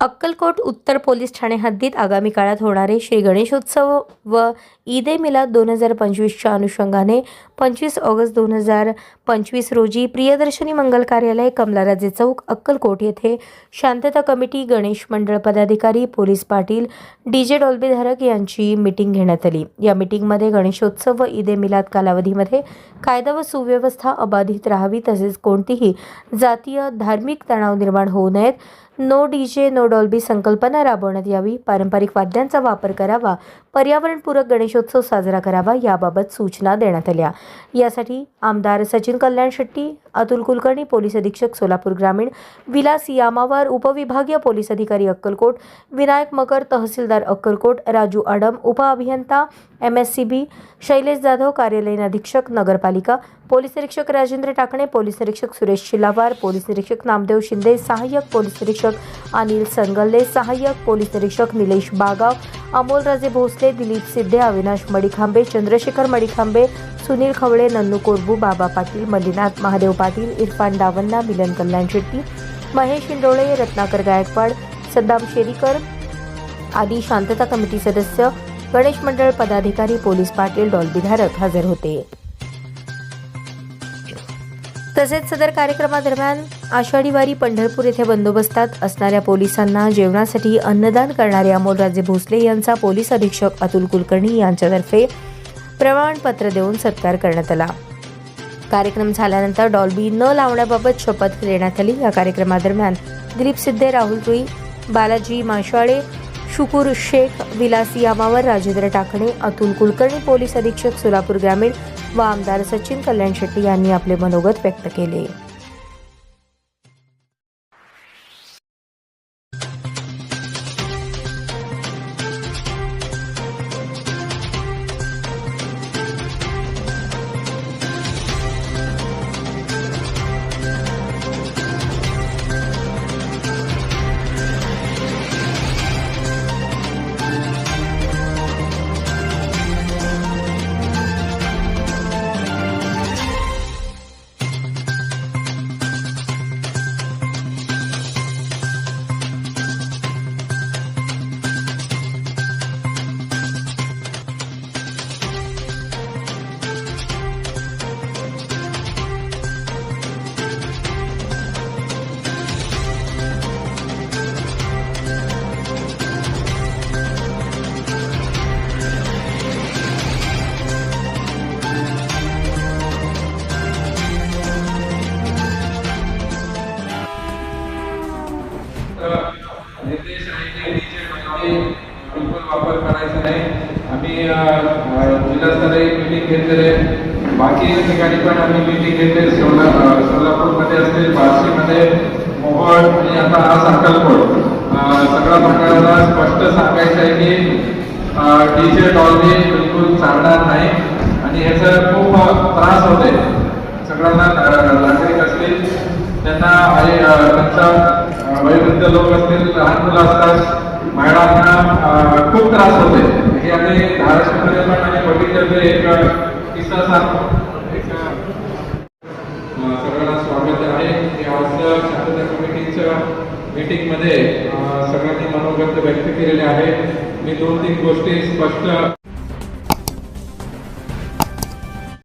अक्कलकोट उत्तर पोलीस ठाणे हद्दीत आगामी काळात होणारे श्री गणेशोत्सव व ईद ए मिलाद दोन हजार पंचवीसच्या अनुषंगाने पंचवीस ऑगस्ट दोन हजार पंचवीस रोजी प्रियदर्शनी मंगल कार्यालय कमलाराजे चौक अक्कलकोट येथे शांतता कमिटी गणेश मंडळ पदाधिकारी पोलीस पाटील डी जे डॉल्बेधारक यांची मिटिंग घेण्यात आली. या मीटिंगमध्ये गणेशोत्सव व ईद ए मिलाद कालावधीमध्ये कायदा व सुव्यवस्था अबाधित राहावी तसेच कोणतीही जातीय धार्मिक तणाव निर्माण होऊ नयेत. No D J no Dolby संकल्पना राबवण्यात यावी. पारंपरिक वाद्यांचा वापर करावा. पर्यावरणपूरक गणेशोत्सव साजरा करावा याबाबत सूचना देण्यात आल्या. यासाठी आमदार सचिन कल्याण शेट्टी अतुल कुलकर्णी पोलीस अधीक्षक सोलापूर ग्रामीण विलास यामावार उपविभागीय पोलीस अधिकारी अक्कलकोट विनायक मकर तहसीलदार अक्कलकोट राजू आडम उपअभियंता M S C B Shailesh Jadhav कार्यालयीन अधीक्षक नगरपालिका पोलीस निरीक्षक राजेंद्र टाकणे पोलीस निरीक्षक सुरेश शिलावार पोलीस निरीक्षक नामदेव शिंदे सहाय्यक पोलीस निरीक्षक अनिल संगल्ले सहाय्यक पोलीस निरीक्षक निलेश बागाव अमोल राजे भोसले दिलीप सिद्धे अविनाश मडिखांबे चंद्रशेखर मडिखांबे सुनील खवळे नन्नू कोरबू बाबा पाटील मल्लीनाथ महादेव पाटील इरफान डावन्ना मिलन कल्याण शेट्टी महेश इंडोळे रत्नाकर गायकवाड सद्दाम शेरीकर आदी शांतता कमिटी सदस्य गणेश मंडळ पदाधिकारी पोलीस पाटील डॉल्बीधारक हजर होते. तसेच सदर कार्यक्रमादरम्यान आषाढी वारी पंढरपूर येथे बंदोबस्तात असणाऱ्या पोलिसांना जेवणासाठी अन्नदान करणारे अमोलराजे भोसले यांचा पोलीस अधीक्षक अतुल कुलकर्णी यांच्यातर्फे प्रमाणपत्र देऊन सत्कार करण्यात आला. कार्यक्रम झाल्यानंतर डॉल्बी न लावण्याबाबत शपथ देण्यात आली. या कार्यक्रमादरम्यान दिलीप सिद्धे राहुल रुई बालाजी माशवाळे शुकूर शेख विलास यामावर राजेंद्र टाकणे अतुल कुलकर्णी पोलीस अधीक्षक सोलापूर ग्रामीण व आमदार सचिन कल्याण शेट्टी यांनी आपले मनोगत व्यक्त केले. निर्देश आहे की डीजे बिलकुल वापर करायचा नाही. आम्ही जिल्हास्तरीय मीटिंग घेतलेले बाकी ठिकाणी पण आम्ही मीटिंग घेतले सोला सोलापूरमध्ये असतील बार्शीमध्ये मोहोळ आणि आता हा अक्कलकोट सगळ्या प्रकाराला स्पष्ट सांगायचं आहे की डीजे डॉलने बिलकुल चालणार नाही. आणि ह्याचा खूप त्रास होते सगळ्यांना नागरिक असतील. त्यांना आई त्यांचा वयोवृद्ध लोक असतील लहान मुलं असतात महिलांना खूप त्रास होते हे आम्ही धाराशिवमध्ये पण आणि बघितलं एक किस्सा सांगतो. सगळ्यांना स्वागत आहे. की आज शांतता कमिटीच्या मीटिंगमध्ये मध्ये सगळ्यांनी मनोगत व्यक्त केलेले आहे. मी दोन तीन गोष्टी स्पष्ट